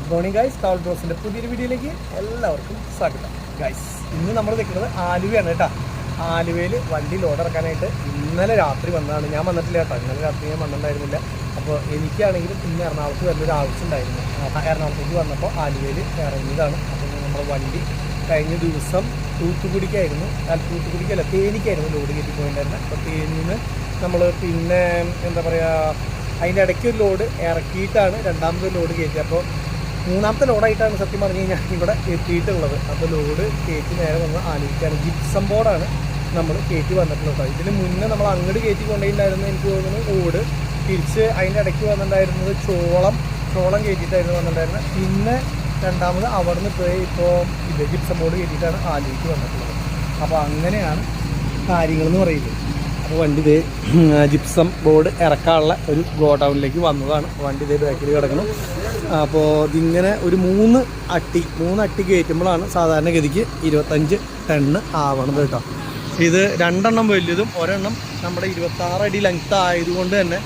Good morning guys കാവൽ ബ്രോസിന്റെ പുതിയൊരു വീഡിയോയിലേക്ക് എല്ലാവർക്കും സ്വാഗതം. ഗൈസ് ഇന്ന് നമ്മൾ നിൽക്കുന്നത് ആലുവയാണ് കേട്ടോ. ആലുവയിൽ വണ്ടി ലോഡ് ഇറക്കാനായിട്ട് ഇന്നലെ രാത്രി വന്നതാണ്. ഞാൻ വന്നിട്ടില്ല കേട്ടോ. ഇന്നലെ രാത്രി ഞാൻ വന്നിട്ടുണ്ടായിരുന്നില്ല. അപ്പോൾ എനിക്കാണെങ്കിലും പിന്നെ എറണാകുളത്ത് വരുന്നൊരു ആവശ്യമുണ്ടായിരുന്നു എറണാകുളത്തേക്ക് വന്നപ്പോൾ ആലുവയിൽ ഇറങ്ങിയതാണ്. അപ്പോൾ നമ്മുടെ വണ്ടി കഴിഞ്ഞ ദിവസം തൂത്തുക്കുടിക്കായിരുന്നു. തൂത്തുക്കുടിക്കല്ല തേനിക്കായിരുന്നു ലോഡ് കയറ്റി പോയിട്ടുണ്ടായിരുന്നത് അപ്പോൾ തേനിന്ന് നമ്മൾ പിന്നെ എന്താ പറയുക അതിന്റെ ഇടയ്ക്ക് ഒരു ലോഡ് ഇറക്കിയിട്ടാണ് രണ്ടാമത് ലോഡ് കയറ്റി അപ്പോൾ മൂന്നാമത്തെ ലോഡായിട്ടാണ് സത്യം പറഞ്ഞു കഴിഞ്ഞാൽ ഇവിടെ എത്തിയിട്ടുള്ളത്. അപ്പോൾ ലോഡ് കയറ്റി നേരെ വന്ന് ആലോചിക്കുകയാണ്. ജിപ്സം ബോർഡാണ് നമ്മൾ കയറ്റി വന്നിട്ടുള്ളത് ഇതിന് മുന്നേ നമ്മൾ അങ്ങോട്ട് കയറ്റി കൊണ്ടുപോയിട്ടുണ്ടായിരുന്നു എനിക്ക് തോന്നുന്നു ഓട്. തിരിച്ച് അതിന്റെ ഇടയ്ക്ക് വന്നിട്ടുണ്ടായിരുന്നത് ചോളം. ചോളം കയറ്റിയിട്ടായിരുന്നു വന്നിട്ടുണ്ടായിരുന്നത്. പിന്നെ രണ്ടാമത് അവിടുന്ന് പോയി ഇപ്പോൾ ഇത് ജിപ്സം ബോർഡ് കയറ്റിയിട്ടാണ് ആലോചിച്ച് വന്നിട്ടുള്ളത്. അപ്പോൾ അങ്ങനെയാണ് കാര്യങ്ങളെന്ന് പറയുന്നത്. അപ്പോൾ വണ്ടി ഇതേ ജിപ്സം ബോർഡ് ഇറക്കാനുള്ള ഒരു ഗോഡൗണിലേക്ക് വന്നതാണ്. വണ്ടി ഇതേ ബാക്കിൽ കിടക്കണം അപ്പോൾ ഇതിങ്ങനെ ഒരു മൂന്ന് അട്ടി മൂന്ന് അട്ടി കയറ്റുമ്പോഴാണ് സാധാരണഗതിക്ക് ഇരുപത്തഞ്ച് ടണ്ണ് ആവണത് കേട്ടോ. ഇത് രണ്ടെണ്ണം വലിയതും ഒരെണ്ണം നമ്മുടെ ഇരുപത്താറ് അടി ലെങ്ത് ആയതുകൊണ്ട് തന്നെ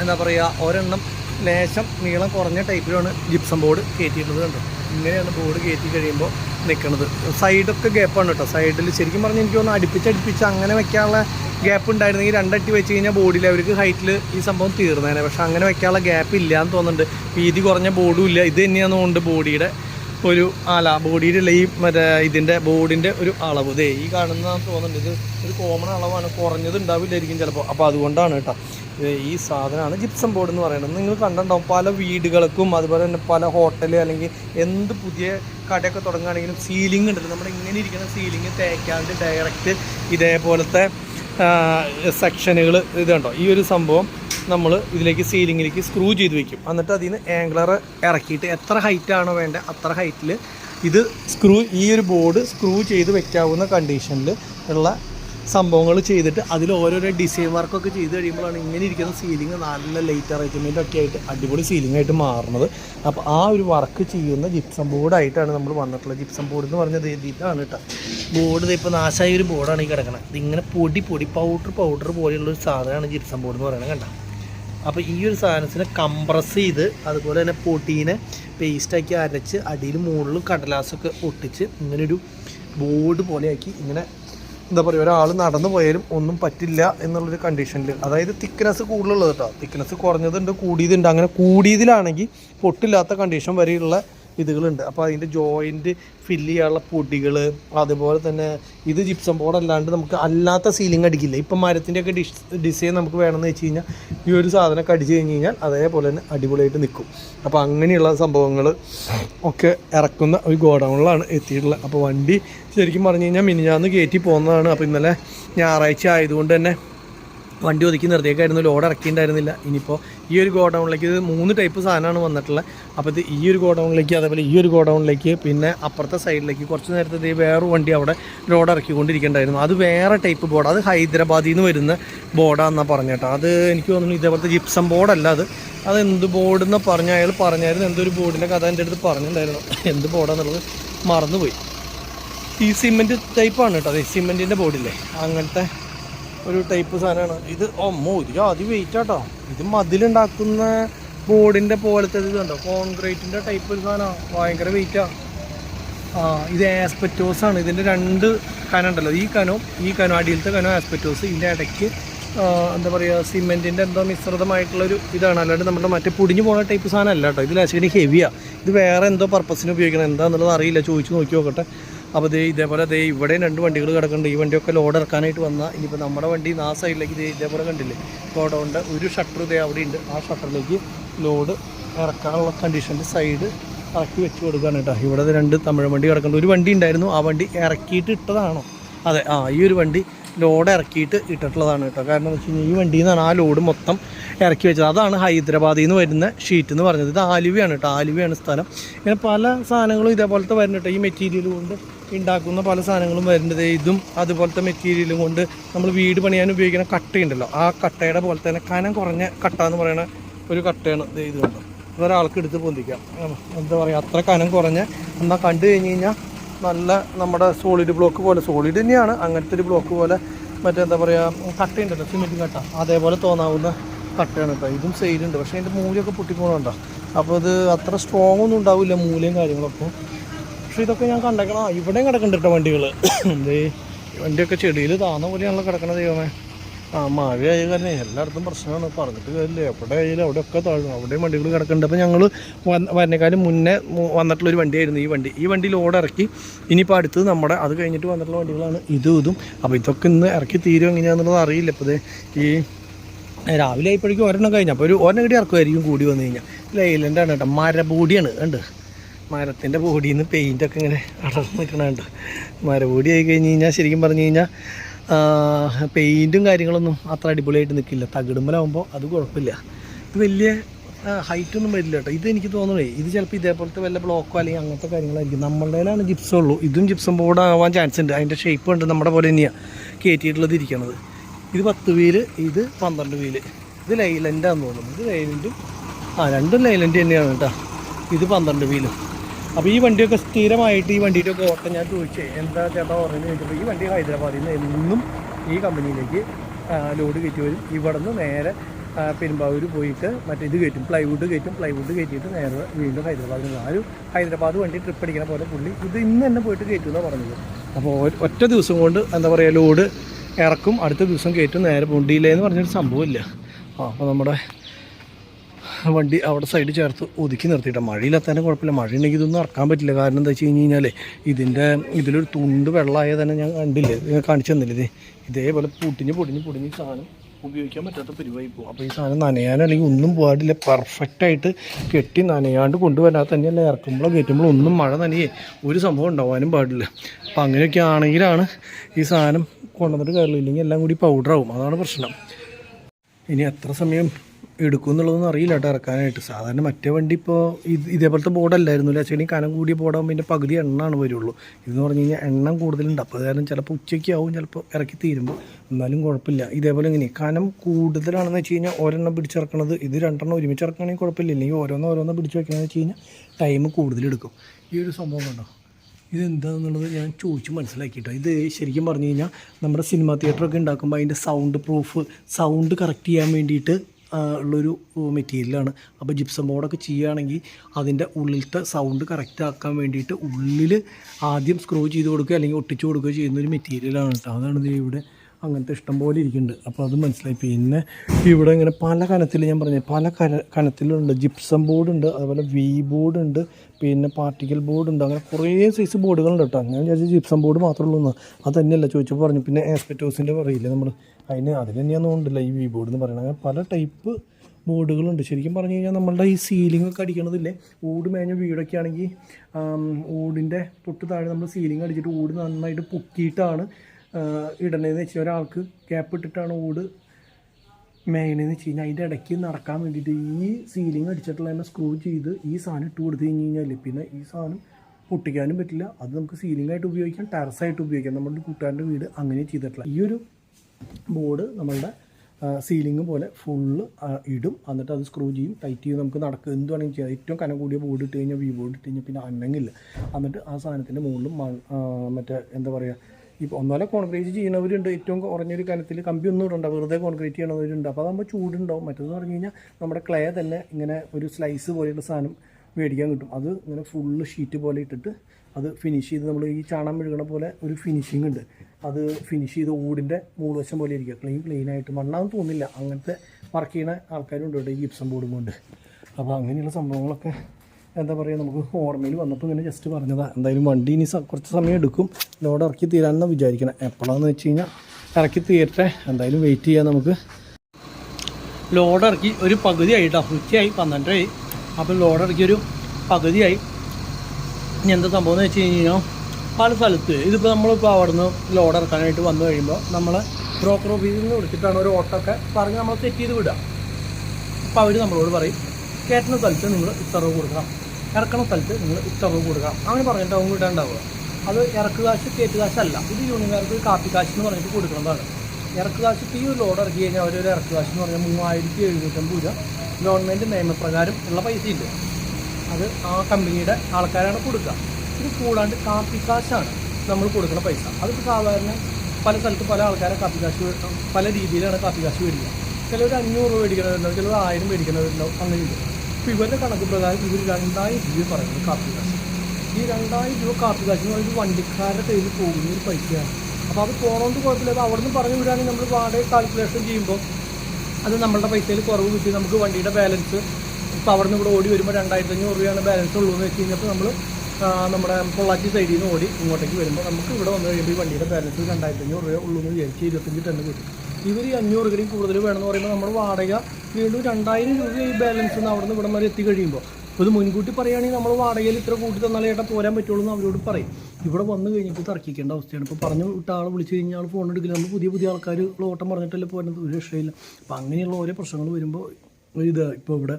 എന്താ പറയുക ഒരെണ്ണം ലേശം നീളം കുറഞ്ഞ ടൈപ്പിലാണ് ജിപ്സം ബോർഡ് കയറ്റിയിട്ടുള്ളത് കണ്ടോ? ഇങ്ങനെയാണ് ബോർഡ് കയറ്റി കഴിയുമ്പോൾ നിൽക്കുന്നത് സൈഡൊക്കെ ഗ്യാപ്പാണ് കേട്ടോ. സൈഡിൽ ശരിക്കും പറഞ്ഞാൽ എനിക്ക് തോന്നുന്നു അടുപ്പിച്ചടുപ്പിച്ച് അങ്ങനെ വെക്കാനുള്ള ഗ്യാപ്പ് ഉണ്ടായിരുന്നെങ്കിൽ രണ്ടട്ടി വെച്ച് കഴിഞ്ഞാൽ ബോഡിയിൽ അവർക്ക് ഹൈറ്റിൽ ഈ സംഭവം തീർന്നേനെ. പക്ഷെ അങ്ങനെ വെക്കാനുള്ള ഗ്യാപ്പ് ഇല്ല എന്ന് തോന്നുന്നുണ്ട്. വീതി കുറഞ്ഞ ബോർഡും ഇല്ല. ഇത് തന്നെയാണ് കൊണ്ട് ബോഡിയുടെ ഒരു അല. ബോഡിയിലുള്ള ഈ മറ്റേ ഇതിന്റെ ബോർഡിന്റെ ഒരു അളവ്. ഇതേ ഈ കാണുന്ന തോന്നുന്നുണ്ട്. ഇത് ഒരു കോമൺ അളവാണ്. കുറഞ്ഞത് ഉണ്ടാവില്ലായിരിക്കും ചിലപ്പോൾ അപ്പോൾ അതുകൊണ്ടാണ് കേട്ടോ. ഈ സാധനമാണ് ജിപ്സം ബോർഡ് എന്ന് പറയുന്നത്. നിങ്ങൾ കണ്ടിട്ടുണ്ടാവും. പല വീടുകൾക്കും അതുപോലെ തന്നെ പല ഹോട്ടൽ അല്ലെങ്കിൽ എന്ത് പുതിയ കടയൊക്കെ തുടങ്ങുകയാണെങ്കിലും സീലിംഗ് ഉണ്ട്. നമ്മുടെ ഇങ്ങനെ ഇരിക്കുന്ന സീലിംഗ് തേക്കാണ്ട് ഡയറക്റ്റ് ഇതേപോലത്തെ സെക്ഷനുകൾ ഇതുണ്ടോ ഈ ഒരു സംഭവം നമ്മൾ ഇതിലേക്ക് സീലിങ്ങിലേക്ക് സ്ക്രൂ ചെയ്ത് വെക്കും. എന്നിട്ട് അതിൽ നിന്ന് ആംഗ്ലർ ഇറക്കിയിട്ട് എത്ര ഹൈറ്റാണോ വേണ്ടത് അത്ര ഹൈറ്റിൽ ഇത് സ്ക്രൂ ഈ ഒരു ബോർഡ് സ്ക്രൂ ചെയ്ത് വെക്കാവുന്ന കണ്ടീഷനിൽ ഉള്ള സംഭവങ്ങൾ ചെയ്തിട്ട് അതിൽ ഓരോരോ ഡിസൈൻ വർക്കൊക്കെ ചെയ്ത് കഴിയുമ്പോഴാണ് ഇങ്ങനെ ഇരിക്കുന്ന സീലിംഗ് നല്ല ലൈറ്റ് അറേഞ്ച്മെന്റ് ഒക്കെ ആയിട്ട് അടിപൊളി സീലിംഗ് ആയിട്ട് മാറുന്നത്. അപ്പോൾ ആ ഒരു വർക്ക് ചെയ്യുന്ന ജിപ്സം ബോർഡായിട്ടാണ് നമ്മൾ വന്നിട്ടുള്ളത്. ജിപ്സം ബോർഡ് എന്ന് പറഞ്ഞത് ഇത് ഇതാണ് കേട്ടോ ബോർഡ് ഇപ്പോൾ നാശമായ ഒരു ബോർഡാണ് ഈ കിടക്കുന്നത് ഇതിങ്ങനെ പൊടി പൊടി പൗഡർ പൗഡർ പോലെയുള്ള ഒരു സാധനമാണ് ജിപ്സം ബോർഡ് എന്ന് പറയുന്നത് കണ്ട? അപ്പോൾ ഈ ഒരു സാധനത്തിനെ കംപ്രസ് ചെയ്ത് അതുപോലെ തന്നെ പൊട്ടീനെ പേസ്റ്റാക്കി അരച്ച് അടിയിൽ മുകളിലും കടലാസൊക്കെ ഒട്ടിച്ച് ഇങ്ങനൊരു ബോർഡ് പോലെയാക്കി ഇങ്ങനെ എന്താ പറയുക ഒരാൾ നടന്നു പോയാലും ഒന്നും പറ്റില്ല എന്നുള്ളൊരു കണ്ടീഷനിൽ അതായത് തിക്നെസ് കൂടുതലുള്ളത് കേട്ടോ തിക്നെസ് കുറഞ്ഞതുണ്ട് കൂടിയതുണ്ട്. അങ്ങനെ കൂടിയതിലാണെങ്കിൽ പൊട്ടില്ലാത്ത കണ്ടീഷൻ വരെയുള്ള ഇതുകളുണ്ട്. അപ്പോൾ അതിന്റെ ജോയിന്റ് ഫില്ല് ചെയ്യാനുള്ള പൊടികൾ അതുപോലെ തന്നെ ഇത് ജിപ്സം ബോർഡ് അല്ലാണ്ട് നമുക്ക് അല്ലാത്ത സീലിംഗ് അടിക്കില്ല. ഇപ്പം മരത്തിന്റെയൊക്കെ ഡിഷ് ഡിസൈൻ നമുക്ക് വേണമെന്ന് വെച്ച് കഴിഞ്ഞാൽ ഈ ഒരു സാധനം അടിച്ച് കഴിഞ്ഞ് കഴിഞ്ഞാൽ അതേപോലെ തന്നെ അടിപൊളിയായിട്ട് നിൽക്കും അപ്പോൾ അങ്ങനെയുള്ള സംഭവങ്ങൾ ഒക്കെ ഇറക്കുന്ന ഒരു ഗോഡൗണിലാണ് എത്തിയിട്ടുള്ളത്. അപ്പോൾ വണ്ടി ശരിക്കും പറഞ്ഞു കഴിഞ്ഞാൽ മിനിഞ്ഞാന്ന് കയറ്റി പോകുന്നതാണ് അപ്പോൾ ഇന്നലെ ഞായറാഴ്ച ആയതുകൊണ്ട് തന്നെ വണ്ടി ഒതുക്കി നിർത്തിയേക്കായിരുന്നു. ലോഡ് ഇറക്കിയിട്ടുണ്ടായിരുന്നില്ല. ഇനിയിപ്പോൾ ഈ ഒരു ഗോഡൗണിലേക്ക് ഇത് മൂന്ന് ടൈപ്പ് സാധനമാണ് വന്നിട്ടുള്ളത്. അപ്പോൾ ഇത് ഈ ഒരു ഗോഡൗണിലേക്ക് അതേപോലെ ഈ ഒരു ഗോഡൗണിലേക്ക് പിന്നെ അപ്പുറത്തെ സൈഡിലേക്ക് കുറച്ച് നേരത്തെ വേറെ വണ്ടി അവിടെ ലോഡ് ഇറക്കിക്കൊണ്ടിരിക്കേണ്ടായിരുന്നു. അത് വേറെ ടൈപ്പ് ബോർഡ് അത് ഹൈദരാബാദിൽ നിന്ന് വരുന്ന ബോർഡാണെന്നാണ് പറഞ്ഞേട്ടോ അത് എനിക്ക് തോന്നുന്നു ഇതേപോലത്തെ ജിപ്സം ബോർഡല്ല അത്. അത് എന്ത് ബോർഡ് എന്ന് പറഞ്ഞ അയാൾ പറഞ്ഞായിരുന്നു എന്തൊരു ബോർഡിന്റെ കഥ എന്റെ അടുത്ത് പറഞ്ഞിട്ടുണ്ടായിരുന്നു. എന്ത് ബോർഡാണെന്നുള്ളത് മറന്നുപോയി. ഈ സിമെന്റ് ടൈപ്പാണ് കേട്ടോ അതെ സിമെന്റിന്റെ ബോർഡില്ലേ അങ്ങനത്തെ ഒരു ടൈപ്പ് സാധനമാണ് ഇത് ഒമ്മോ ഇത് ആദ്യം വെയിറ്റ് ആട്ടോ. ഇത് മതിലുണ്ടാക്കുന്ന ബോർഡിന്റെ പോലത്തെ ഇത് കണ്ടോ? കോൺക്രീറ്റിന്റെ ടൈപ്പ് ഒരു സാധനമാണ് ഭയങ്കര വെയിറ്റാണ് ആ. ഇത് ആസ്പെറ്റോസ് ആണ്. ഇതിന്റെ രണ്ട് കനം ഉണ്ടല്ലോ. ഈ കനവും ഈ കനം അടിയിലത്തെ കനം ആസ്പെറ്റോസ് ഇതിന്റെ ഇടയ്ക്ക് എന്താ പറയുക സിമെന്റിന്റെ എന്തോ മിശ്രിതമായിട്ടുള്ളൊരു ഇതാണ്. അല്ലാണ്ട് നമ്മുടെ മറ്റേ പൊടിഞ്ഞു പോകുന്ന ടൈപ്പ് സാധനം അല്ല കേട്ടോ ഇതിൽ ആക്ച്വലി ഹെവിയാണ് ഇത് വേറെ എന്തോ പർപ്പസിന് ഉപയോഗിക്കണം എന്താണെന്നുള്ളത് അറിയില്ല. ചോദിച്ചു നോക്കി നോക്കട്ടെ. അപ്പോൾ ദേ ഇതേപോലെ ദേ ഇവിടെയും രണ്ട് വണ്ടികൾ കിടക്കുന്നുണ്ട്. ഈ വണ്ടിയൊക്കെ ലോഡ് ഇറക്കാനായിട്ട് വന്നാൽ ഇനിയിപ്പോൾ നമ്മുടെ വണ്ടി ആ സൈഡിലേക്ക് ദേ ഇതേപോലെ കണ്ടില്ലേ? ഗോഡൗണിന്റെ ഒരു ഷട്ടർ ദേ അവിടെ ഉണ്ട്. ആ ഷട്ടറിലേക്ക് ലോഡ് ഇറക്കാനുള്ള കണ്ടീഷന്റെ സൈഡ് ഇറക്കി വെച്ച് കൊടുക്കുകയാണ് കേട്ടോ. ഇവിടെ രണ്ട് തമിഴ് വണ്ടി കിടക്കുന്നുണ്ട്. ഒരു വണ്ടി ഉണ്ടായിരുന്നു. ആ വണ്ടി ഇറക്കിയിട്ട് ഇട്ടതാണോ? അതെ ആ ഈ ഒരു വണ്ടി ലോഡ് ഇറക്കിയിട്ട് ഇട്ടിട്ടുള്ളതാണ് കേട്ടോ. കാരണം എന്ന് വെച്ച് കഴിഞ്ഞാൽ ഈ വണ്ടിയിൽ നിന്നാണ് ആ ലോഡ് മൊത്തം ഇറക്കി വെച്ചത്. അതാണ് ഹൈദരാബാദിൽ നിന്ന് വരുന്ന ഷീറ്റ് എന്ന് പറഞ്ഞത്. ഇത് ആലുവയാണ് കേട്ടോ. ആലുവയാണ് സ്ഥലം. ഇങ്ങനെ പല സാധനങ്ങളും ഇതേപോലത്തെ വരുന്നുണ്ട്. ഈ മെറ്റീരിയൽ കൊണ്ട് ഉണ്ടാക്കുന്ന പല സാധനങ്ങളും വരുന്നത് ഇതും അതുപോലത്തെ മെറ്റീരിയലും കൊണ്ട് നമ്മൾ വീട് പണിയാൻ ഉപയോഗിക്കുന്ന കട്ടയുണ്ടല്ലോ. ആ കട്ടയുടെ പോലെ തന്നെ കനം കുറഞ്ഞ കട്ട എന്ന് പറയുന്ന ഒരു കട്ടയാണ് ഇത് കണ്ടോ. ഒരാൾക്ക് എടുത്ത് പൊന്തിക്കാം. എന്താ പറയുക അത്ര കനം കുറഞ്ഞ് എന്നാൽ കണ്ടു കഴിഞ്ഞ് കഴിഞ്ഞാൽ നല്ല നമ്മുടെ സോളിഡ് ബ്ലോക്ക് പോലെ സോളിഡ് തന്നെയാണ്. അങ്ങനത്തെ ഒരു ബ്ലോക്ക് പോലെ മറ്റെന്താ പറയുക കട്ടയുണ്ടല്ലോ സിമെന്റ് കട്ട. അതേപോലെ തോന്നാവുന്ന കട്ടയാണ് കേട്ടോ ഇതും സെയിലുണ്ട് പക്ഷേ അതിന്റെ മൂലയൊക്കെ പൊട്ടിപ്പോണുണ്ടോ? അപ്പോൾ ഇത് അത്ര സ്ട്രോങ് ഒന്നും ഉണ്ടാവില്ല മൂലയും കാര്യങ്ങളൊക്കെ. പക്ഷേ ഇതൊക്കെ ഞാൻ കണ്ടേക്കണം. ഇവിടെയും കിടക്കുന്നുണ്ട് കേട്ടോ വണ്ടികൾ വണ്ടിയൊക്കെ ചെടിയിൽ താന്ന പോലെയാണല്ലോ കിടക്കണത് ദൈവമേ. ആ മഴയായ കാരണം എല്ലായിടത്തും പ്രശ്നമാണ്. പറഞ്ഞിട്ട് കാര്യമില്ല. എവിടെ ആയാലും അവിടെയൊക്കെ താഴും. അവിടെയും വണ്ടികൾ കിടക്കുന്നുണ്ട്. അപ്പോൾ ഞങ്ങൾ വരണേക്കാളും മുന്നേ വന്നിട്ടുള്ളൊരു വണ്ടിയായിരുന്നു ഈ വണ്ടി. ഈ വണ്ടി ലോഡ് ഇറക്കി ഇനിയിപ്പോൾ അടുത്തത് നമ്മുടെ അത് കഴിഞ്ഞിട്ട് വന്നിട്ടുള്ള വണ്ടികളാണ്. ഇതും ഇതും. അപ്പോൾ ഇതൊക്കെ ഇന്ന് ഇറക്കി തീരും എങ്ങനെയാണെന്നുള്ളത് അറിയില്ല. ഇപ്പോൾ ഈ രാവിലെ ആയപ്പോഴേക്കും ഒരെണ്ണം കഴിഞ്ഞു. അപ്പോൾ ഒരു ഒരെണ്ണം കൂടി ഇറക്കുമായിരിക്കും കൂടി വന്നു കഴിഞ്ഞാൽ ലൈലന്റാണ് കേട്ടോ. മരബോഡിയാണ് ഉണ്ട് മരത്തിന്റെ ബോഡിയിൽ നിന്ന് പെയിന്റൊക്കെ ഇങ്ങനെ അടർന്ന് നിൽക്കണുണ്ട് മരബോഡി ആയി കഴിഞ്ഞ് കഴിഞ്ഞാൽ ശരിക്കും പറഞ്ഞു കഴിഞ്ഞാൽ പെയിന്റും കാര്യങ്ങളൊന്നും അത്ര അടിപൊളിയായിട്ട് നിൽക്കില്ല. തകിടുമ്പലാകുമ്പോൾ അത് കുഴപ്പമില്ല. ഇത് വലിയ ഹൈറ്റൊന്നും വരില്ല കേട്ടോ. ഇത് എനിക്ക് തോന്നണേ ഇത് ചിലപ്പോൾ ഇതേപോലത്തെ വല്ല ബ്ലോക്കോ അല്ലെങ്കിൽ അങ്ങനത്തെ കാര്യങ്ങളായിരിക്കും. നമ്മളുടേലാണ് ജിപ്സം ഉള്ളൂ. ഇതും ജിപ്സം ബോർഡ് ആവാൻ ചാൻസ് ഉണ്ട്. അതിന്റെ ഷേപ്പ് ഉണ്ട് നമ്മുടെ പോലെ തന്നെയാണ് കയറ്റിയിട്ടുള്ളത് ഇരിക്കണത്. ഇത് പത്ത് വീൽ ഇത് പന്ത്രണ്ട് വീൽ ഇത് ലൈലന്റാന്ന് തോന്നുന്നു. ഇത് ലൈലന്റും ആ രണ്ടും ലൈലന്റ് തന്നെയാണ് കേട്ടോ. ഇത് പന്ത്രണ്ട് വീലും അപ്പോൾ ഈ വണ്ടിയൊക്കെ സ്ഥിരമായിട്ട് ഈ വണ്ടിയിലൊക്കെ ഓട്ടം ഞാൻ ചോദിച്ചേ എന്താ ചേട്ടാ പറയുന്നത് ചോദിച്ചപ്പോൾ ഈ വണ്ടി ഹൈദരാബാദിൽ നിന്ന് എന്നും ഈ കമ്പനിയിലേക്ക് ലോഡ് കയറ്റി വരും. ഇവിടെ നിന്ന് നേരെ പെരുമ്പാവൂർ പോയിട്ട് മറ്റേ ഇത് കയറ്റും പ്ലൈവുഡ് കയറ്റും പ്ലൈവുഡ് കയറ്റിയിട്ട് നേരെ വീണ്ടും ഹൈദരാബാദിൽ നിന്ന്. ആ ഒരു ഹൈദരാബാദ് വണ്ടി ട്രിപ്പ് അടിക്കുന്ന പോലെ പുള്ളി ഇത് ഇന്ന് തന്നെ പോയിട്ട് കയറ്റുമെന്നാണ് പറഞ്ഞത്. അപ്പോൾ ഒറ്റ ദിവസം കൊണ്ട് എന്താ പറയുക ലോഡ് ഇറക്കും അടുത്ത ദിവസം കയറ്റും നേരെ പൊണ്ടിയില്ലേ എന്ന് പറഞ്ഞൊരു സംഭവമില്ല ആ അപ്പോൾ നമ്മുടെ വണ്ടി അവിടെ സൈഡ് ചേർത്ത് ഒതുക്കി നിർത്തിയിട്ട്. മഴയിലെത്താനും കുഴപ്പമില്ല. മഴ ഉണ്ടെങ്കിൽ ഇതൊന്നും ഇറക്കാൻ പറ്റില്ല. കാരണം എന്താ വെച്ച് കഴിഞ്ഞ് കഴിഞ്ഞാൽ ഇതിന്റെ ഇതിലൊരു തുണ്ട് വെള്ളമായ തന്നെ ഞാൻ കണ്ടില്ലേ? കാണിച്ചു തന്നില്ല ഇത്? ഇതേപോലെ പൊടിഞ്ഞ് പൊടിഞ്ഞ് ഈ സാധനം ഉപയോഗിക്കാൻ പറ്റാത്ത പരിവായി പോകും അപ്പോൾ ഈ സാധനം നനയാനല്ലെങ്കിൽ ഒന്നും പാടില്ല പെർഫെക്റ്റായിട്ട് കെട്ടി നനയാണ്ട് കൊണ്ടുവരാതെ തന്നെയല്ല. ഇറക്കുമ്പോഴോ കയറ്റുമ്പോഴോ ഒന്നും മഴ നനയേ ഒരു സംഭവം ഉണ്ടാവാനും പാടില്ല. അപ്പം അങ്ങനെയൊക്കെ ആണെങ്കിലാണ് ഈ സാധനം കൊണ്ടുവന്നിട്ട് കയറില്ല ഇല്ലെങ്കിൽ എല്ലാം കൂടി പൗഡറാവും അതാണ് പ്രശ്നം. ഇനി എത്ര സമയം എടുക്കും എന്നുള്ളതൊന്നും അറിയില്ല കേട്ടോ ഇറക്കാനായിട്ട്. സാധാരണ മറ്റേ വണ്ടി ഇപ്പോൾ ഇത് ഇതേപോലത്തെ ബോർഡല്ലായിരുന്നു അച്ഛനും കനം കൂടിയ ബോർഡാകുമ്പോൾ ഇതിന്റെ പകുതി എണ്ണമാണ് വരുള്ളൂ. ഇതെന്ന് പറഞ്ഞു കഴിഞ്ഞാൽ എണ്ണം കൂടുതലുണ്ട്. അപ്പോൾ കാരണം ചിലപ്പോൾ ഉച്ചയ്ക്ക് ആവും ചിലപ്പോൾ ഇറക്കി തീരുമ്പോൾ എന്നാലും കുഴപ്പമില്ല. ഇതേപോലെ ഇങ്ങനെ കനം കൂടുതലാണെന്ന് വെച്ച് കഴിഞ്ഞാൽ ഒരെണ്ണം പിടിച്ചിറക്കണത് ഇത് രണ്ടെണ്ണം ഒരുമിച്ച് ഇറക്കണമെങ്കിൽ കുഴപ്പമില്ല. ഇല്ലെങ്കിൽ ഓരോന്ന് ഓരോന്ന് പിടിച്ച് വെക്കണമെന്ന് വെച്ച് കഴിഞ്ഞാൽ ടൈം കൂടുതലെടുക്കും ഈ ഒരു സംഭവം കണ്ടോ? ഇതെന്താണെന്നുള്ളത് ഞാൻ ചോദിച്ച് മനസ്സിലാക്കിയിട്ടോ? ഇത് ശരിക്കും പറഞ്ഞു കഴിഞ്ഞാൽ നമ്മുടെ സിനിമ തിയേറ്ററൊക്കെ ഉണ്ടാക്കുമ്പോൾ അതിന്റെ സൗണ്ട് പ്രൂഫ് സൗണ്ട് കറക്റ്റ് ചെയ്യാൻ വേണ്ടിയിട്ട് ഉള്ളൊരു മെറ്റീരിയലാണ്. അപ്പോൾ ജിപ്സം ബോർഡൊക്കെ ചെയ്യുകയാണെങ്കിൽ അതിന്റെ ഉള്ളിലത്തെ സൗണ്ട് കറക്റ്റ് ആക്കാൻ വേണ്ടിയിട്ട് ഉള്ളിൽ ആദ്യം സ്ക്രൂ ചെയ്ത് കൊടുക്കുക അല്ലെങ്കിൽ ഒട്ടിച്ചു കൊടുക്കുകയോ ചെയ്യുന്നൊരു മെറ്റീരിയലാണ് കേട്ടോ. അതാണ് ഇവിടെ അങ്ങനത്തെ ഇഷ്ടം പോലെ ഇരിക്കുന്നുണ്ട്. അപ്പോൾ അത് മനസ്സിലായി. പിന്നെ ഇവിടെ ഇങ്ങനെ പല കനത്തിൽ ഞാൻ പറഞ്ഞു പല കന കനത്തിലുണ്ട്. ജിപ്സം ബോർഡുണ്ട് അതുപോലെ വി ബോർഡുണ്ട് പിന്നെ പാർട്ടിക്കൽ ബോർഡുണ്ട്. അങ്ങനെ കുറേ സൈസ് ബോർഡുകളുണ്ട് കേട്ടോ. ഞാൻ വിചാരിച്ചു ജിപ്സം ബോർഡ് മാത്രമേ ഉള്ളൂ എന്ന്. അത് തന്നെയല്ല ചോദിച്ചപ്പോൾ പറഞ്ഞു. പിന്നെ ആസ്പെറ്റോസിന്റെ പറയില്ലേ നമ്മൾ അതിന് അതിൽ തന്നെയാണെന്ന് തോന്നുന്നില്ല ഈ വി ബോർഡ് എന്ന് പറയുന്നത്. പല ടൈപ്പ് ബോർഡുകളുണ്ട് ശരിക്കും പറഞ്ഞു കഴിഞ്ഞാൽ നമ്മളുടെ ഈ സീലിംഗ് ഒക്കെ അടിക്കണതില്ലേ? ഊട് മേഞ്ഞ വീടൊക്കെ ആണെങ്കിൽ ഊടിന്റെ തൊട്ട് താഴെ നമ്മൾ സീലിംഗ് അടിച്ചിട്ട് ഊട് നന്നായിട്ട് പൊക്കിയിട്ടാണ് ഇടണതെന്ന് വെച്ചാൽ ഒരാൾക്ക് ഗ്യാപ്പ് ഇട്ടിട്ടാണ് ഊട് മേയണെന്ന് വെച്ച് കഴിഞ്ഞാൽ അതിന്റെ ഇടയ്ക്ക് നടക്കാൻ വേണ്ടിയിട്ട് ഈ സീലിംഗ് അടിച്ചിട്ടുള്ള തന്നെ സ്ക്രൂ ചെയ്ത് ഈ സാധനം ഇട്ട് കൊടുത്തു കഴിഞ്ഞ് കഴിഞ്ഞാൽ പിന്നെ ഈ സാധനം പൊട്ടിക്കാനും പറ്റില്ല. അത് നമുക്ക് സീലിംഗ് ആയിട്ട് ഉപയോഗിക്കാം ടെറസായിട്ട് ഉപയോഗിക്കാം. നമ്മുടെ കൂട്ടുകാരന്റെ വീട് അങ്ങനെ ചെയ്തിട്ടില്ല. ഈ ഒരു ബോർഡ് നമ്മളുടെ സീലിംഗ് പോലെ ഫുള്ള് ഇടും. എന്നിട്ട് അത് സ്ക്രൂ ചെയ്യും ടൈറ്റ് ചെയ്യും നമുക്ക് നടക്കുക എന്ത് വേണമെങ്കിലും ചെയ്യാം. ഏറ്റവും കനം കൂടിയ ബോർഡ് ഇട്ട് കഴിഞ്ഞാൽ വി ബോർഡ് ഇട്ട് കഴിഞ്ഞാൽ പിന്നെ അനങ്ങില്ല. എന്നിട്ട് ആ സാധനത്തിന്റെ മുകളിലും മറ്റേ എന്താ പറയുക ഇപ്പോൾ ഒന്നോലെ കോൺക്രീറ്റ് ചെയ്യുന്നവരുണ്ട്. ഏറ്റവും കുറഞ്ഞൊരു കനത്തിൽ കമ്പി ഒന്നും ഇടണ്ട വെറുതെ കോൺക്രീറ്റ് ചെയ്യണവരുണ്ട്. അപ്പോൾ അതാകുമ്പോൾ ചൂടുണ്ടാവും. മറ്റേതെന്ന് പറഞ്ഞു കഴിഞ്ഞാൽ നമ്മുടെ ക്ലേ തന്നെ ഇങ്ങനെ ഒരു സ്ലൈസ് പോലെയുള്ള സാധനം മേടിക്കാൻ കിട്ടും. അത് ഇങ്ങനെ ഫുള്ള് ഷീറ്റ് പോലെ ഇട്ടിട്ട് അത് ഫിനിഷ് ചെയ്ത് നമ്മൾ ഈ ചാണം മെഴുകണ പോലെ ഒരു ഫിനിഷിംഗ് ഉണ്ട്. അത് ഫിനിഷ് ചെയ്ത് മൂന്ന് വശം പോലെ ഇരിക്കുക. ക്ലീൻ ക്ലീൻ ആയിട്ട് മണ്ണാന്ന് തോന്നില്ല അങ്ങനത്തെ വർക്ക് ചെയ്യുന്ന ആൾക്കാരുണ്ട് കേട്ടോ ഈ ഗിപ്സം ബോർഡും കൊണ്ട്. അപ്പോൾ അങ്ങനെയുള്ള സംഭവങ്ങളൊക്കെ എന്താ പറയുക നമുക്ക് ഓർമ്മയിൽ വന്നപ്പോൾ ഇങ്ങനെ ജസ്റ്റ് പറഞ്ഞതാണ് എന്തായാലും വണ്ടി ഇനി കുറച്ച് സമയം എടുക്കും. ലോഡ് ഇറക്കി തീരാനെന്ന് വിചാരിക്കണം. എപ്പോഴാണെന്ന് വെച്ച് കഴിഞ്ഞാൽ ഇറക്കി തീരട്ടെ. എന്തായാലും വെയിറ്റ് ചെയ്യാം നമുക്ക്. ലോഡ് ഇറക്കി ഒരു പകുതിയായി കേട്ടോ ഉച്ചയായി പന്ത്രണ്ടരയായി. അപ്പോൾ ലോഡ് ഇറക്കി ഒരു പകുതിയായി. ഇനി എന്താ സംഭവം എന്ന് വെച്ച് കഴിഞ്ഞാൽ പല സ്ഥലത്ത് ഇതിപ്പോൾ നമ്മളിപ്പോൾ അവിടെ നിന്ന് ലോഡ് ഇറക്കാനായിട്ട് വന്നു കഴിയുമ്പോൾ നമ്മൾ ബ്രോക്കർ ഓഫീസിൽ നിന്ന് വിളിച്ചിട്ടാണ് ഒരു ഓട്ടോ ഒക്കെ പറഞ്ഞ് നമ്മൾ സെറ്റ് ചെയ്ത് വിടുക. അപ്പോൾ അവർ നമ്മളോട് പറയും കയറ്റുന്ന സ്ഥലത്ത് നിങ്ങൾ ഇത്തറവ് കൊടുക്കണം. ഇറക്കണ സ്ഥലത്ത് നിങ്ങൾ ഇത്തറവ് രൂപ കൊടുക്കണം. അങ്ങനെ പറഞ്ഞിട്ട് അവൻ കിട്ടാണ്ടാവുക അത് ഇറക്ക് കാശ് കയറ്റു കാശല്ല ഇത് യൂണിയൻകാർക്ക് കാപ്പി കാശ് എന്ന് പറഞ്ഞിട്ട് കൊടുക്കുന്നതാണ്. ഇറക്ക് കാശ് ഇപ്പോൾ ഈ ഒരു ലോഡ് ഇറക്കി കഴിഞ്ഞാൽ അവരൊരു ഇറക്ക് കാശ് എന്ന് പറഞ്ഞാൽ മൂവായിരത്തി എഴുന്നൂറ്റമ്പത് രൂപ ഗവൺമെന്റ് നിയമപ്രകാരം ഉള്ള പൈസയില്ല? അത് ആ കമ്പനിയുടെ ആൾക്കാരാണ് കൊടുക്കുക. ഇത് കൂടാണ്ട് കാപ്പി കാശാണ് നമ്മൾ കൊടുക്കുന്ന പൈസ. അതിപ്പോൾ സാധാരണ പല സ്ഥലത്ത് പല ആൾക്കാരെ കാപ്പി കാശ് പല രീതിയിലാണ് കാപ്പി കാശ് മേടിക്കുക. ചിലർ അഞ്ഞൂറ് രൂപ മേടിക്കുന്നവരുണ്ടാവും ചിലർ ആയിരം മേടിക്കുന്നവരുണ്ടാവും അങ്ങനെയുണ്ട്. അപ്പോൾ ഇവരുടെ കണക്ക് പ്രകാരം ഇവർ രണ്ടായിരം രൂപ പറയുന്നത് കാപ്പി കാശ്. ഈ രണ്ടായിരം രൂപ കാപ്പി കാശ് എന്ന് പറയുന്നത് വണ്ടിക്കാരുടെ കയ്യിൽ പോകുന്ന ഒരു പൈസയാണ്. അപ്പോൾ അത് പോകണമെന്ന് കുഴപ്പമില്ല. അത് അവിടെ നിന്ന് പറഞ്ഞു വിടുകയാണെങ്കിൽ നമ്മൾ വാടക കാൽക്കുലേഷൻ ചെയ്യുമ്പോൾ അത് നമ്മളുടെ പൈസയിൽ കുറവ് കിട്ടി. നമുക്ക് വണ്ടിയുടെ ബാലൻസ് ഇപ്പോൾ അവിടെ നിന്ന് ഇവിടെ ഓടി വരുമ്പോൾ രണ്ടായിരത്തി അഞ്ഞൂറ് രൂപയാണ് ബാലൻസ് ഉള്ളൂ എന്ന് വെച്ച് കഴിഞ്ഞപ്പോൾ നമ്മൾ നമ്മുടെ പൊള്ളാച്ചി സൈഡിൽ നിന്ന് ഓടി ഇങ്ങോട്ടേക്ക് വരുമ്പോൾ നമുക്ക് ഇവിടെ വന്നു കഴിയുമ്പോൾ ഈ വണ്ടിയുടെ ബാലൻസ് രണ്ടായിരത്തി അഞ്ഞൂറ് രൂപ ഉള്ളൂ എന്ന് വിചാരിച്ച് ഇരുപത്തഞ്ച് ടണ്ണ് കിട്ടും ഇവർ ഈ അഞ്ഞൂറ് രൂപയും കൂടുതൽ വേണമെന്ന് പറയുമ്പോൾ നമ്മൾ വാടക വീണ്ടും രണ്ടായിരം രൂപ ഈ ബാലൻസ് നിന്ന് അവിടെ നിന്ന് ഇവിടെ വരെ എത്തിക്കഴിയുമ്പോൾ ഇത് മുൻകൂട്ടി പറയുകയാണെങ്കിൽ നമ്മൾ വാടകയിൽ ഇത്ര കൂട്ടി തന്നാലേ ഏട്ടാ പോരാൻ പറ്റുള്ളൂ എന്ന് അവരോട് പറയും. ഇവിടെ വന്ന് കഴിഞ്ഞിട്ട് തർക്കിക്കേണ്ട അവസ്ഥയാണ്. ഇപ്പോൾ പറഞ്ഞു വിട്ട ആൾ വിളിച്ച് കഴിഞ്ഞാൽ ഫോൺ എടുക്കില്ല. നമ്മൾ പുതിയ പുതിയ ആൾക്കാർ ഓട്ടം പറഞ്ഞിട്ടല്ലേ പോരുന്നത്. ഒരു രക്ഷയില്ല. അപ്പോൾ അങ്ങനെയുള്ള ഓരോ പ്രശ്നങ്ങൾ വരുമ്പോൾ ഇത് ഇപ്പോൾ ഇവിടെ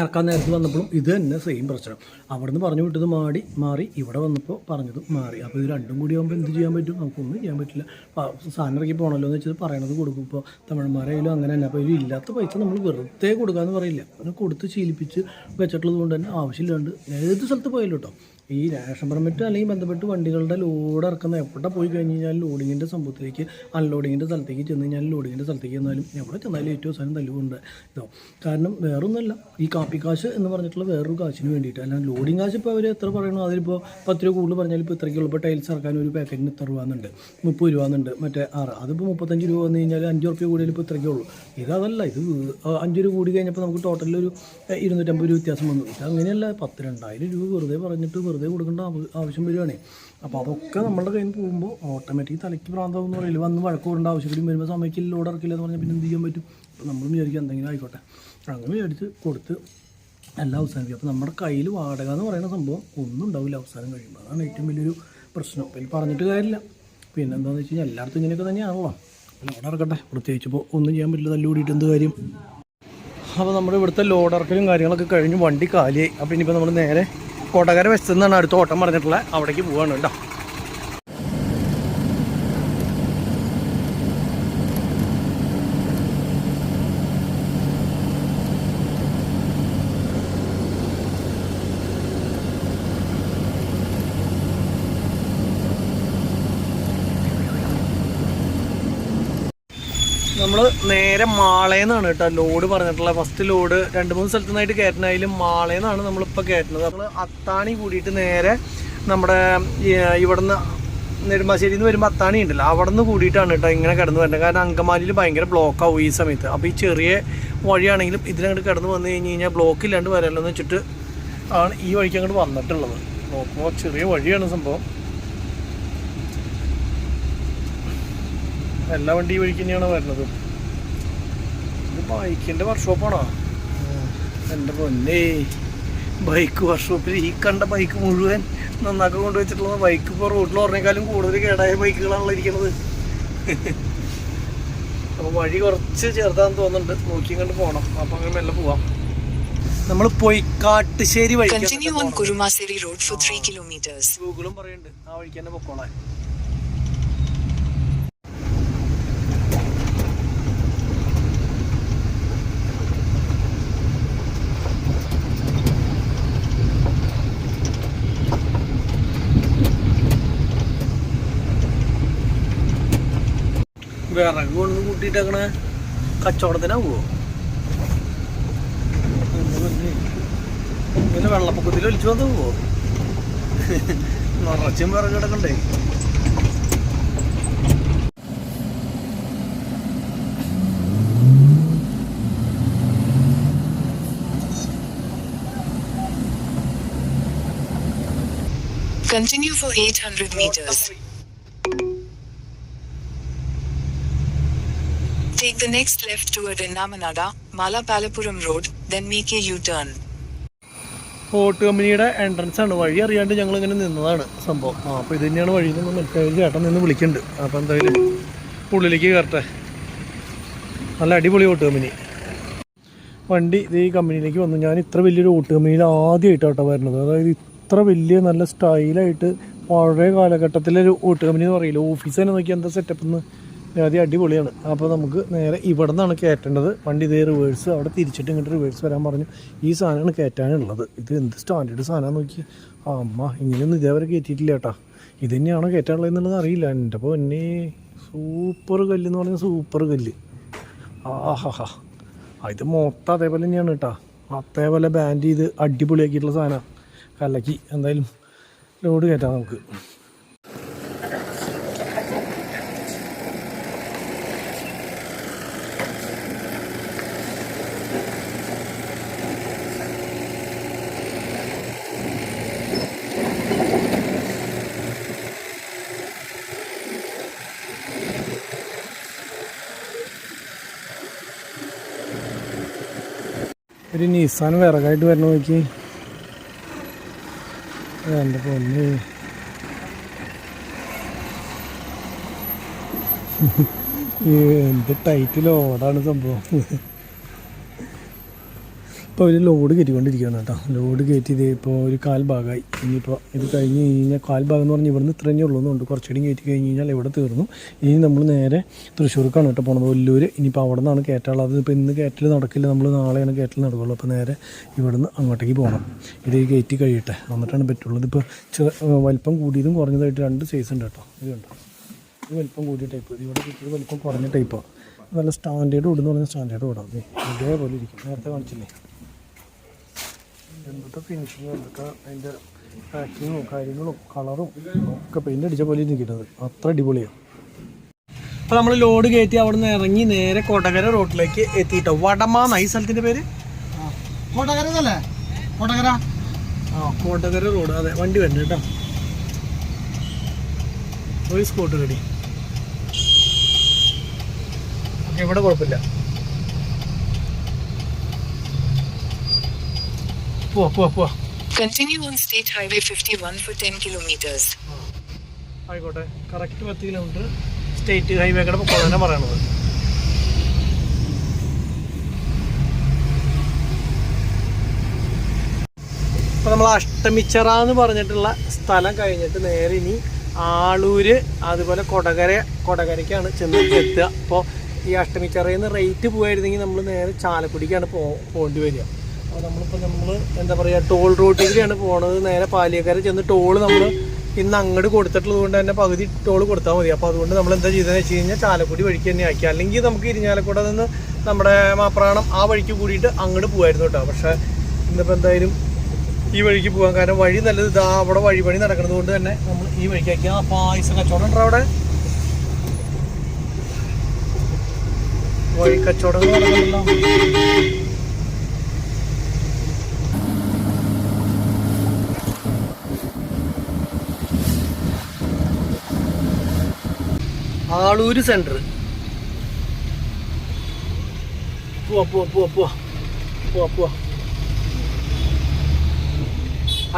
ഇറക്കാൻ നേരത്ത് വന്നപ്പോഴും ഇത് തന്നെ സെയിം പ്രശ്നം. അവിടെ നിന്ന് പറഞ്ഞു വിട്ടത് മാടി മാറി ഇവിടെ വന്നപ്പോൾ പറഞ്ഞത് മാറി. അപ്പോൾ ഇത് രണ്ടും കൂടി ആകുമ്പോൾ എന്ത് ചെയ്യാൻ പറ്റും? നമുക്കൊന്നും ചെയ്യാൻ പറ്റില്ല. സാധനം ഇറക്കി പോകണമല്ലോ എന്ന് വെച്ചാൽ പറയണത് കൊടുക്കും. ഇപ്പോൾ തമിഴന്മാരായാലും അങ്ങനെ തന്നെ അപ്പോൾ ഇതിൽ ഇല്ലാത്ത പൈസ നമ്മൾ വെറുതെ കൊടുക്കാമെന്ന് പറയില്ല. അത് കൊടുത്ത് ശീലിപ്പിച്ച് വെച്ചിട്ടുള്ളത് കൊണ്ട് തന്നെ ആവശ്യമില്ലാണ്ട് ഏത് സ്ഥലത്ത് പോയാലും കേട്ടോ ഈ റേഷൻ പെർമിറ്റ് അല്ലെങ്കിൽ ബന്ധപ്പെട്ട് വണ്ടികളുടെ ലോഡ് ഇറക്കുന്ന എവിടെ പോയി കഴിഞ്ഞ് കഴിഞ്ഞാൽ ലോഡിങ്ങിന്റെ സംഭവത്തിലേക്ക് അൺലോഡിങ്ങിന്റെ സ്ഥലത്തേക്ക് ചെന്ന് കഴിഞ്ഞാൽ ലോഡിങ്ങിന്റെ സ്ഥലത്തേക്ക് ചെന്നാലും എവിടെ ചെന്നാലും ഏറ്റവും അവസാനം തല്ലുകൊണ്ട് ഇതോ. കാരണം വേറൊന്നുമല്ല. ഈ കാപ്പി കാശ് എന്ന് പറഞ്ഞിട്ടുള്ള വേറൊരു കാശിന് വേണ്ടിയിട്ട് അല്ലാണ്ട് ലോഡിങ് കാശ് ഇപ്പോൾ അവർ എത്ര പറയണോ? അതിലിപ്പോൾ പത്ത് രൂപ കൂടുതൽ പറഞ്ഞാൽ ഇപ്പോൾ ഇത്രയ്ക്ക് ഇപ്പോൾ ടൈൽസ് ഇറക്കാൻ ഒരു പാക്കറ്റിന് ഇത്ര രൂപ എന്നുണ്ട് മുപ്പത് രൂപ എന്നുണ്ട് മറ്റേ ആറ്. അതിപ്പോൾ മുപ്പത്തഞ്ച് രൂപ വന്നു കഴിഞ്ഞാൽ അഞ്ച് റുപ്യ കൂടിയാൽ ഇപ്പോൾ ഇത്രയ്ക്കേ ഉള്ളൂ. ഇതതല്ല ഇത് അഞ്ച് രൂപ കൂടി കഴിഞ്ഞപ്പോൾ നമുക്ക് ടോട്ടലിൽ ഒരു ഇരുന്നൂറ്റമ്പത് രൂപ വ്യത്യാസം വന്നു. ഇത് അങ്ങനെയല്ല. പത്ത് രണ്ടായിരം രൂപ വെറുതെ പറഞ്ഞിട്ട് വെറുതെ കൊടുക്കേണ്ട ആവശ്യം വരികയാണേ. അപ്പോൾ അതൊക്കെ നമ്മളുടെ കയ്യിൽ പോകുമ്പോൾ ഓട്ടോമാറ്റിക് തലയ്ക്ക് ഭ്രാന്താവും എന്ന് പറയില്ല വന്ന് വഴക്ക് ആവശ്യം കൂടി വരുമ്പോൾ സമയത്ത് ലോഡ് ഇറക്കില്ല എന്ന് പറഞ്ഞാൽ പിന്നെ എന്ത് ചെയ്യാൻ പറ്റും? അപ്പോൾ നമ്മൾ വിചാരിക്കുക എന്തെങ്കിലും ആയിക്കോട്ടെ. അങ്ങനെ വിചാരിച്ച് കൊടുത്ത് എല്ലാം അവസാനം അപ്പോൾ നമ്മുടെ കയ്യിൽ വാടക എന്ന് പറയുന്ന സംഭവം ഒന്നും ഉണ്ടാവില്ല. അവസാനം കഴിയുമ്പോൾ അതാണ് ഏറ്റവും വലിയൊരു പ്രശ്നം. പിന്നെ പറഞ്ഞിട്ട് കാര്യമില്ല. പിന്നെ എന്താണെന്ന് വെച്ച് കഴിഞ്ഞാൽ എല്ലായിടത്തും ഇങ്ങനെയൊക്കെ തന്നെയാണല്ലോ ലോഡ് ഇറക്കട്ടെ. പ്രത്യേകിച്ച് ഇപ്പോൾ ഒന്നും ചെയ്യാൻ പറ്റില്ല. തല്ലുകൂടിയിട്ട് എന്ത് കാര്യം? അപ്പോൾ നമ്മുടെ ഇവിടുത്തെ ലോഡ് ഇറക്കലും കാര്യങ്ങളൊക്കെ കഴിഞ്ഞ് വണ്ടി കാലിയായി. അപ്പോൾ ഇനിയിപ്പോൾ നമ്മൾ നേരെ കോട്ടക്കര നിന്നാണ് അടുത്ത ഓട്ടം പറഞ്ഞിട്ടുള്ളത്. അവിടേക്ക് പോവാണ് കേട്ടോ. നമ്മൾ നേരെ മാളേന്നാണ് കേട്ടോ ലോഡ് പറഞ്ഞിട്ടുള്ള. ഫസ്റ്റ് ലോഡ് രണ്ട് മൂന്ന് സ്ഥലത്തു നിന്നായിട്ട് കയറ്റണായാലും മാളേന്നാണ് നമ്മളിപ്പോൾ കയറ്റുന്നത് നമ്മൾ അത്താണി കൂടിയിട്ട് നേരെ നമ്മുടെ ഇവിടുന്ന് നെടുമ്പാശ്ശേരിയിൽ നിന്ന് വരുമ്പോൾ അത്താണി ഉണ്ടല്ലോ അവിടെ നിന്ന് കൂടിയിട്ടാണ് കേട്ടോ ഇങ്ങനെ കിടന്നു വരുന്നത് കാരണം അങ്കമാലിയിൽ ഭയങ്കര ബ്ലോക്ക് ആവും ഈ സമയത്ത്. അപ്പോൾ ഈ ചെറിയ വഴിയാണെങ്കിലും ഇതിലങ്ങോട്ട് കിടന്ന് വന്നു കഴിഞ്ഞ് കഴിഞ്ഞാൽ ബ്ലോക്ക് ഇല്ലാണ്ട് വരാമല്ലോ എന്ന് വെച്ചിട്ട് ആണ് ഈ വഴിക്ക് അങ്ങോട്ട് വന്നിട്ടുള്ളത്. നോക്കുമ്പോൾ ചെറിയ വഴിയാണ് സംഭവം. എല്ലാ വണ്ടി ഈ വഴിക്ക് തന്നെയാണ് വരുന്നത് ഇത് ബൈക്കിന്റെ വർക്ക്ഷോപ്പാണോ എന്റെ പൊന്നേ ബൈക്ക് വർക്ക്ഷോപ്പിൽ ഈ കണ്ട ബൈക്ക് മുഴുവൻ നന്നാക്കി കൊണ്ടുവച്ചിട്ടുള്ള ബൈക്ക് ഇപ്പോൾ റോഡിൽ പറഞ്ഞേക്കാളും കൂടുതൽ കേടായ ബൈക്കുകളാണല്ലോ ഇരിക്കുന്നത് അപ്പോൾ വഴി കുറച്ച് ചെറുതാന്ന് തോന്നുന്നുണ്ട്. നോക്കി കണ്ട് പോകണം അപ്പോൾ അങ്ങനെ മെല്ലെ പോവാം. നമ്മൾ പോയി കാട്ടുശ്ശേരി വഴി Continue on Kurumasiri Road for 3 kilometers. ഗൂഗിളും പറയുന്നുണ്ട് ആ വഴിക്ക് തന്നെ പൊക്കോളാൻ വിറക് കൊണ്ട് കൂട്ടിയിട്ടേക്കണ കച്ചവടത്തിനാവോ? പിന്നെ വെള്ളപ്പൊക്കത്തിൽ ഒലിച്ചു വന്നു പോവോ നിറച്ചും വിറക് കിടക്കണ്ടേ? Continue for 800 meters. Take the next left toward Innamanada, Malapalapuram Road, then make a U-turn. Fort കമ്പനിയുടെ എൻട്രൻസ് ആണ്. വഴി അറിയാണ്ട് ഞങ്ങൾ ഇങ്ങനെ നിന്നതാണ് സംഭവം. ആ അപ്പോൾ ഇത് തന്നെയാണ് വഴി നിന്ന് മനസ്സിലായി. ചേട്ടൻ നിന്ന് വിളിക്കുന്നുണ്ട്. അപ്പോൾ എന്തായാലും ഉള്ളിലേക്ക് കയറട്ടെ. നല്ല അടിപൊളി ഓട്ട് കമ്പനി വണ്ടി ഇത് ഈ കമ്പനിയിലേക്ക് വന്നു. ഞാൻ ഇത്ര വലിയൊരു ഓട്ട് കമ്പനിയിൽ ആദ്യമായിട്ടാട്ടോ വരുന്നത്. അതായത് ഇത്ര വലിയ നല്ല സ്റ്റൈലായിട്ട് പഴയ കാലഘട്ടത്തിലെ ഒരു ഓട്ട് കമ്പനി എന്ന് പറയില്ല? ഓഫീസ് തന്നെ നോക്കി എന്താ സെറ്റപ്പ് എന്ന് ആദ്യം അടിപൊളിയാണ്. അപ്പോൾ നമുക്ക് നേരെ ഇവിടെ നിന്നാണ് കയറ്റേണ്ടത് വണ്ടി ഇതേ റിവേഴ്സ് അവിടെ തിരിച്ചിട്ട് ഇങ്ങോട്ട് റിവേഴ്സ് വരാൻ പറഞ്ഞു. ഈ സാധനമാണ് കയറ്റാനുള്ളത് ഇത് എന്ത് സ്റ്റാൻഡേർഡ് സാധനമാണ് നോക്കി ആ അമ്മ ഇങ്ങനെയൊന്നും ഇതേവരെ കയറ്റിയിട്ടില്ല കേട്ടാ. ഇത് തന്നെയാണോ കയറ്റാനുള്ളത് എന്നുള്ളത് അറിയില്ല. എന്റെ അപ്പോൾ എന്നെ സൂപ്പർ കല്ല് എന്ന് പറഞ്ഞാൽ സൂപ്പർ കല്ല്. ആഹാഹാ. ഇത് മൊത്തം അതേപോലെ തന്നെയാണ് കേട്ടോ. അതേപോലെ ബാൻഡ് ചെയ്ത് അടിപൊളിയാക്കിയിട്ടുള്ള സാധനമാണ് കലക്കി എന്തായാലും ലോഡ് കയറ്റാം നമുക്ക്. നിസാൻ വിറകായിട്ട് വരണ നോക്കി. എന്റെ പൊന്ന്? എന്ത് ടൈറ്റ് ലോഡാണ് സംഭവം? ഇപ്പോൾ ഒരു ലോഡ് കയറ്റിക്കൊണ്ടിരിക്കുകയാണ് കേട്ടോ. ലോഡ് കയറ്റിയത് ഇപ്പോൾ ഒരു കാൽ ഭാഗമായി. ഇനിയിപ്പോൾ ഇത് കഴിഞ്ഞ് കഴിഞ്ഞാൽ കാൽ ഭാഗം എന്ന് പറഞ്ഞാൽ ഇവിടുന്ന് ഇത്രയും ഉള്ളൂന്നുണ്ട് കുറച്ചുകൂടി കയറ്റി കഴിഞ്ഞ് കഴിഞ്ഞാൽ ഇവിടെ തീർന്നു. ഇനി നമ്മൾ നേരെ തൃശ്ശൂർക്കാണ് കേട്ടോ പോണത്. വല്ലൂർ ഇനിയിപ്പോൾ അവിടെ നിന്നാണ് കയറ്റാളത് ഇപ്പോൾ ഇന്ന് കയറ്റൽ നടക്കില്ല. നമ്മൾ നാളെയാണ് കയറ്റൽ നടക്കുള്ളൂ. അപ്പോൾ നേരെ ഇവിടുന്ന് അങ്ങോട്ടേക്ക് പോകണം ഇത് കയറ്റി കഴിയട്ടെ. എന്നിട്ടാണ് പറ്റുള്ളൂ ഇതിപ്പോൾ ചെറു വലിപ്പം കൂടിയതും കുറഞ്ഞതായിട്ട് രണ്ട് സൈസ് ഉണ്ട് കേട്ടോ. ഇത് കണ്ടോ? ഇത് വലിപ്പം കൂടിയ ടൈപ്പ് ഇവിടെ കിട്ടിയത് വലിപ്പം കുറഞ്ഞ ടൈപ്പാണ് നല്ല സ്റ്റാൻഡേർഡ് വിടുന്ന പറഞ്ഞാൽ സ്റ്റാൻഡേർഡ് ദേ ഇതേപോലെ ഇരിക്കും. നേരത്തെ കാണിച്ചില്ലേ? എന്തൊക്കെ ഫിനിഷിങ് എന്തൊക്കെ അതിന്റെ പാക്കിങ്ങും കാര്യങ്ങളും കളറും ഒക്കെ പെയിന്റ് അടിച്ച പോലെ നിൽക്കുന്നത് അത്ര അടിപൊളിയാണ് അപ്പോൾ നമ്മൾ ലോഡ് കയറ്റി അവിടെ നിന്ന് ഇറങ്ങി നേരെ കൊടകര റോഡിലേക്ക് എത്തിയിട്ടോ വടമ ഈ സ്ഥലത്തിന്റെ പേര്? കൊടകര അല്ലേ കൊടകര ആ കോട്ടകര റോഡ്. അതെ വണ്ടി വരണ്ട കേട്ടോ. ഒരു റെഡി ഓക്കെ ഇവിടെ കുഴപ്പമില്ല. പോവാ poor, poor. Continue on State Highway 51 for 10 kilometers. ആയിക്കോട്ടെ. കറക്റ്റ് പത്ത് കിലോമീറ്റർ സ്റ്റേറ്റ് ഹൈവേ കൂടെ പൊക്കോളാനാണ് പറയണത്. അപ്പോൾ നമ്മൾ അഷ്ടമിച്ചറ എന്ന് പറഞ്ഞിട്ടുള്ള സ്ഥലം കഴിഞ്ഞിട്ട് നേരെ ഇനി ആളൂര് അതുപോലെ കൊടകര കൊടകരയ്ക്കാണ് ചെന്ന് എത്തുക. അപ്പോൾ ഈ അഷ്ടമിച്ചറയിൽ നിന്ന് റേറ്റ് പോയായിരുന്നെങ്കിൽ നമ്മൾ നേരെ ചാലക്കുടിക്കാണ് പോ പോകേണ്ടി വരിക. നമ്മളിപ്പോൾ നമ്മൾ എന്താ പറയുക ടോൾ റോട്ടിലേക്കാണ് പോണത്. നേരെ പാലിയക്കാരെ ചെന്ന് ടോൾ നമ്മൾ ഇന്ന് അങ്ങോട്ട് കൊടുത്തിട്ടുള്ളത് കൊണ്ട് തന്നെ പകുതി ടോൾ കൊടുത്താൽ മതി. അപ്പോൾ അതുകൊണ്ട് നമ്മൾ എന്താ ചെയ്തതെന്ന് വെച്ച് കഴിഞ്ഞാൽ ചാലക്കുടി വഴിക്ക് തന്നെ ആക്കി. അല്ലെങ്കിൽ നമുക്ക് ഇരിഞ്ഞാലക്കുട നിന്ന് നമ്മുടെ മാപ്രാണം ആ വഴിക്ക് കൂടിയിട്ട് അങ്ങോട്ട് പോകുമായിരുന്നു കേട്ടോ. പക്ഷേ ഇന്നിപ്പോൾ എന്തായാലും ഈ വഴിക്ക് പോകാൻ കാരണം വഴി നല്ലത് ഇതാ അവിടെ വഴി പണി നടക്കുന്നത് കൊണ്ട് തന്നെ നമ്മൾ ഈ വഴിക്ക് ആക്കി. ആ പായസ കച്ചവടം ഉണ്ടോ അവിടെ? വഴി കച്ചവടം നടക്കുന്നുണ്ടല്ലോ. ആളൂര് സെന്റർ പോവാ പോവാ പോവാ പോവാ. പോവാ പോവാ.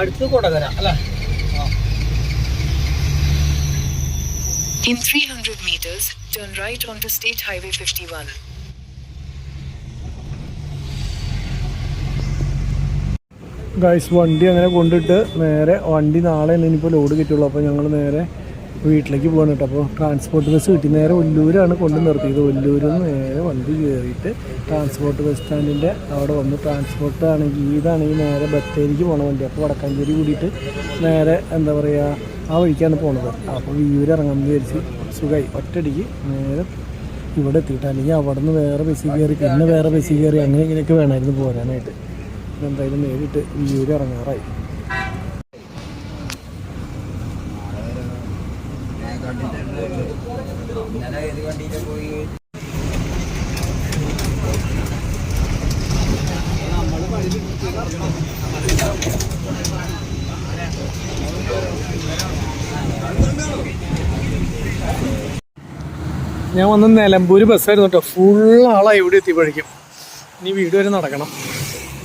അടുത്ത് കൊടകര അല്ലേ? In 300 meters, turn right onto State Highway 51. Guys വണ്ടി അങ്ങനെ കൊണ്ടിട്ട് നേരെ വണ്ടി നാളെ ഇനിയിപ്പോൾ ലോഡ് കിട്ടുള്ളൂ അപ്പോൾ ഞങ്ങൾ നേരെ വീട്ടിലേക്ക് പോകണം കേട്ടോ. അപ്പോൾ ട്രാൻസ്പോർട്ട് ബസ് കിട്ടി. നേരെ ഒല്ലൂരാണ് കൊണ്ടു നിർത്തിയത്. ഒല്ലൂരിൽ നിന്ന് നേരെ വണ്ടി കയറിയിട്ട് ട്രാൻസ്പോർട്ട് ബസ് സ്റ്റാൻഡിന്റെ അവിടെ വന്ന്. ട്രാൻസ്പോർട്ട് ആണെങ്കിൽ ഇതാണെങ്കിൽ നേരെ ബത്തേരിക്ക് പോകണ വണ്ടി. അപ്പോൾ വടക്കാഞ്ചേരി കൂടിയിട്ട് നേരെ എന്താ പറയുക ആ വഴിക്കാണ് പോണത്. അപ്പോൾ വിയൂര് ഇറങ്ങാൻ വിചാരിച്ച് സുഖമായി ഒറ്റടിക്ക് നേരെ ഇവിടെ എത്തിയിട്ട് അല്ലെങ്കിൽ അവിടെ നിന്ന് വേറെ ബസ്സിൽ കയറി പിന്നെ വേറെ ബസ്സിൽ കയറി അങ്ങനെ ഇങ്ങനെയൊക്കെ വേണമായിരുന്നു പോരാനായിട്ട്. എന്തായാലും നേരിട്ട് വിയൂര് ഇറങ്ങാറായി ഞാൻ വന്ന നിലമ്പൂര് ബസ്സായിരുന്നു കേട്ടോ. ഫുൾ ആളായി ഇവിടെ എത്തിയപ്പോഴേക്കും ഇനി വീട് വരെ നടക്കണം.